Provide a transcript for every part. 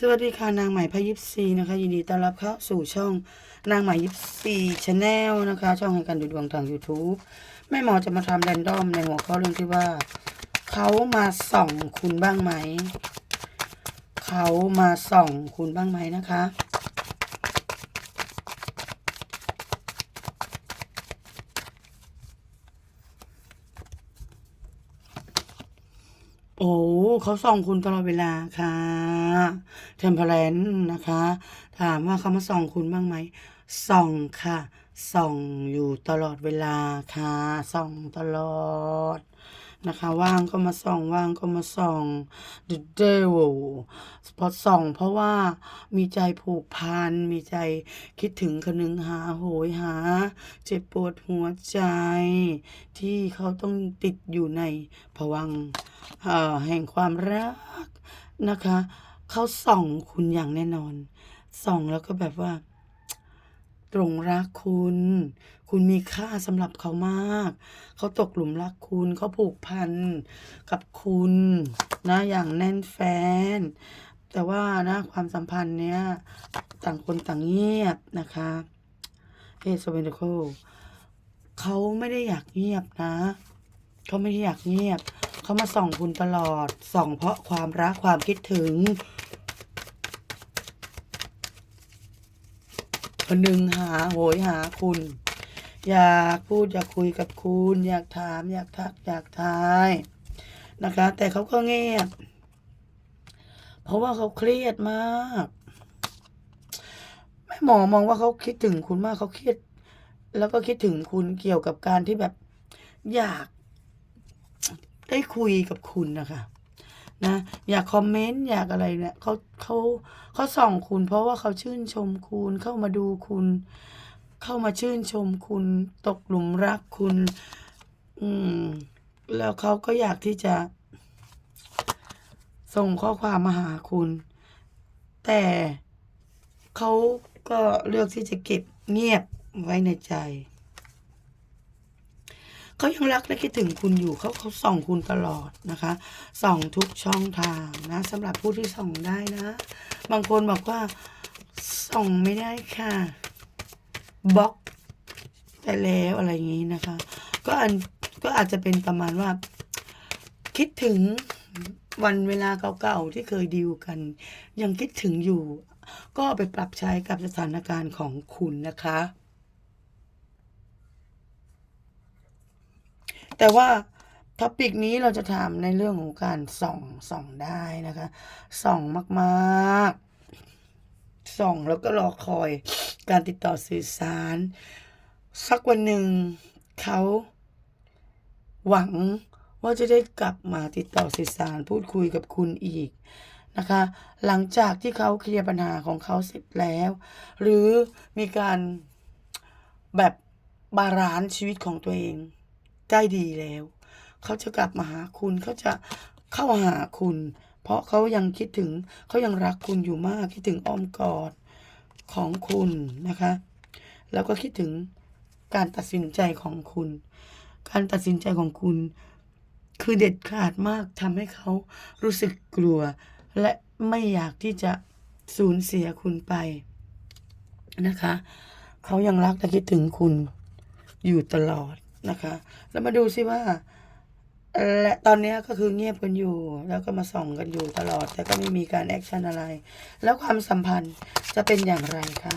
สวัสดีค่ะนางใหม่พายิปซีนะคะยินดีต้อนรับเข้าสู่ช่องนางใหม่ยิปซีชาแนลนะคะ ช่องให้การดูดวงทาง YouTube แม่หมอจะมาทำแรนดอมในหัวข้อเรื่องที่ว่า เขามาส่องคุณบ้างไหม เขามาส่องคุณบ้างไหมนะคะ โอ้ เขาส่องคุณตลอดเวลาค่ะเทมเพลนนะคะ ถามว่าเขามาส่องคุณบ้างไหมส่องค่ะ ส่องอยู่ตลอดเวลาค่ะ ส่องตลอด นะคะว่างก็มาส่องว่างก็มาส่อง The Devil พราะส่องเพราะว่ามีใจผูกพันมีใจคิดถึงคนนึงหาโหยหา เจ็บปวดหัวใจ ที่เขาต้องติดอยู่ในภวังแห่งความรักนะคะ เขาส่องคุณอย่างแน่นอน ส่องแล้วก็แบบว่า ตรงรักคุณ คุณมีค่าสำหรับเขามาก เขาตกหลุมรักคุณเขาผูกพันกับคุณนะอย่างแน่นแฟน แต่ว่านะความสัมพันธ์เนี้ยต่างคนต่างเงียบนะคะเอสเวนโคเขาไม่ได้อยากเงียบนะเขาไม่ได้อยากเงียบ เขามาส่องคุณตลอด ส่องเพราะความรักความคิดถึง คนหนึ่งหาโหยหาคุณ อยากพูดอยากคุยกับคุณ อยากถาม อยากทักอยากทายนะคะ แต่เขาก็เงียบ เพราะว่าเขาเครียดมากแม่หมอมองว่าเขาคิดถึงคุณมากเขาเครียด แล้วก็คิดถึงคุณเกี่ยวกับการที่แบบ อยากได้คุยกับคุณนะคะ นะ อยากคอมเมนต์อยากอะไรเนี่ยเขาเขาเขาส่องคุณ เพราะว่าเขาชื่นชมคุณเข้ามาดูคุณ เข้ามาชื่นชมคุณ ตกหลุมรักคุณ อืม แล้วเขาก็อยากที่จะ ส่งข้อความมาหาคุณ แต่เขาก็เลือกที่จะเก็บเงียบไว้ในใจ เขายังรักและคิดถึงคุณอยู่เขาเขาส่องคุณตลอดนะคะ ส่องทุกช่องทางนะสำหรับผู้ที่ส่องได้นะ บางคนบอกว่าส่องไม่ได้ค่ะบล็อกไปแล้วอะไรอย่างนี้นะคะ ก็อันก็อาจจะเป็นประมาณว่า คิดถึงวันเวลาเก่าๆที่เคยดีลกัน ยังคิดถึงอยู่ ก็ไปปรับใช้กับสถานการณ์ของคุณนะคะ แต่ว่าท็อปิกนี้เราจะถามในเรื่องของการส่องส่องได้นะคะ ส่องมากๆ ส่องแล้วก็รอคอยการติดต่อสื่อสาร สักวันหนึ่งเขาหวังว่าจะได้กลับมาติดต่อสื่อสาร พูดคุยกับคุณอีกนะคะ หลังจากที่เขาเคลียร์ปัญหาของเขาเสร็จแล้ว หรือมีการแบบบาลานซ์ชีวิตของตัวเอง ได้ดีแล้ว เขาจะกลับมาหาคุณ เขาจะเข้าหาคุณ เพราะเขายังคิดถึง เขายังรักคุณอยู่มาก คิดถึงอ้อมกอดของคุณนะคะ แล้วก็คิดถึงการตัดสินใจของคุณ การตัดสินใจของคุณ คือเด็ดขาดมากทำให้เขารู้สึกกลัว และไม่อยากที่จะสูญเสียคุณไปนะคะ เขายังรักและคิดถึงคุณอยู่ตลอด นะคะ แล้วมาดูซิว่าและตอนนี้ก็คือเงียบกันอยู่ แล้วก็มาส่องกันอยู่ตลอด แต่ก็ไม่มีการแอคชั่นอะไร แล้วความสัมพันธ์จะเป็นอย่างไรคะ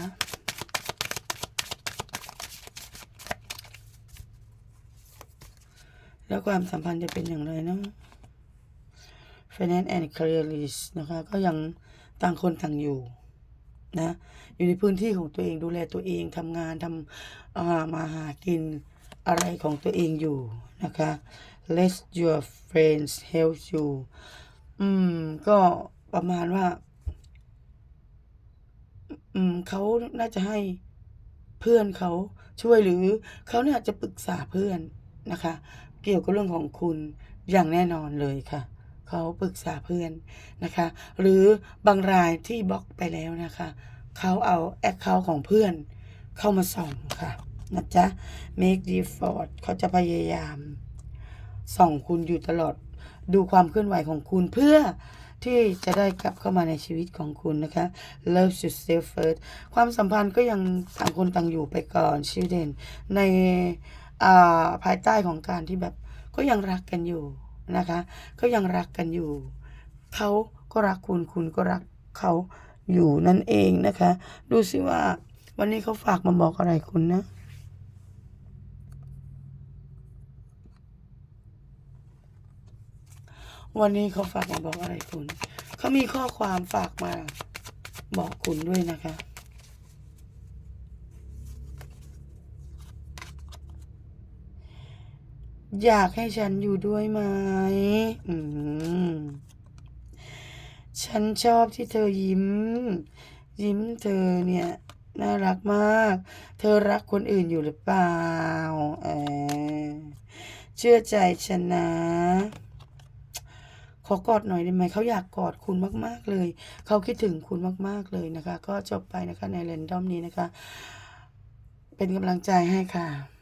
แล้วความสัมพันธ์จะเป็นอย่างไรเนาะ Finance and Career List นะคะ ก็ยังต่างคนต่างอยู่นะ อยู่ในพื้นที่ของตัวเองดูแลตัวเองทำงานทำามาหากิน อะไรของตัวเองอยู่นะคะ Let your friends help you อืม ก็ประมาณว่า อืมเขาน่าจะให้เพื่อนเขาช่วยหรือเขาเนี่ยจะปรึกษาเพื่อนนะคะ เกี่ยวกับเรื่องของคุณอย่างแน่นอนเลยค่ะเขาปรึกษาเพื่อนนะคะ หรือบางรายที่บล็อกไปแล้วนะคะ เขาเอาแอคเคาท์ของเพื่อนเข้ามาส่องค่ะ นะจ๊ะ make default เขาจะพยายามส่องคุณอยู่ตลอด ดูความเคลื่อนไหวของคุณเพื่อที่จะได้กลับเข้ามาในชีวิตของคุณนะคะ love yourself first ความสัมพันธ์ก็ยังต่างคนต่างอยู่ไปก่อน children ในาภายใต้ของการที่แบบก็ยังรักกันอยู่นะคะ ก็ยังรักกันอยู่ เขาก็รักคุณคุณก็รักเขาอยู่นั่นเองนะคะ ดูสิว่าวันนี้เขาฝากมาบอกอะไรคุณนะ วันนี้เขาฝากมาบอกอะไรคุณ เขามีข้อความฝากมาบอกคุณด้วยนะคะอยากให้ฉันอยู่ด้วยไหม อืม ฉันชอบที่เธอยิ้ม ยิ้มเธอเนี่ย น่ารักมาก เธอรักคนอื่นอยู่หรือเปล่า เออเชื่อใจฉันนะ ขอกอดหน่อยได้ไหมเขาอยากกอดคุณมากๆเลย เขาคิดถึงคุณมากๆเลยนะคะ ก็จบไปนะคะในเรนดอมนี้นะคะ เป็นกำลังใจให้ค่ะ